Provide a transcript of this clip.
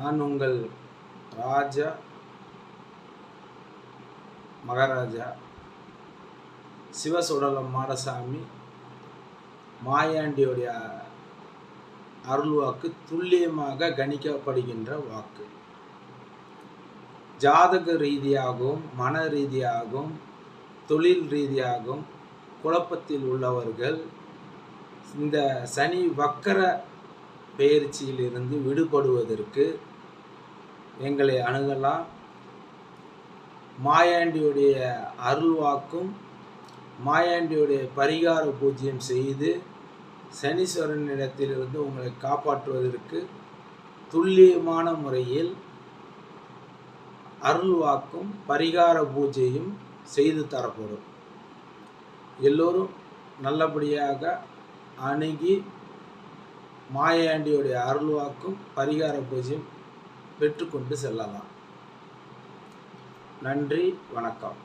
நான் உங்கள் ராஜா மகாராஜா சிவசுடலம் மாடசாமி மாயாண்டியுடைய அருள் வாக்கு துல்லியமாக கணிக்கப்படுகின்ற வாக்கு. ஜாதக ரீதியாகவும் மன ரீதியாகவும் தொழில் ரீதியாகவும் குழப்பத்தில் உள்ளவர்கள் இந்த சனி வக்கர பயிற்சியிலிருந்து விடுபடுவதற்கு எங்களை அணுகலாம். மாயாண்டியுடைய அருள்வாக்கும் மாயாண்டியுடைய பரிகார பூஜ்யம் செய்து சனீஸ்வரனிடத்திலிருந்து உங்களை காப்பாற்றுவதற்கு துல்லியமான முறையில் அருள்வாக்கும் பரிகார பூஜையும் செய்து தரப்படும். எல்லோரும் நல்லபடியாக அணுகி மாயாண்டியுடைய அருள்வாக்கும் பரிகார பூஜையும் பெற்றுக்கொண்டு செல்லலாம். நன்றி வணக்கம்.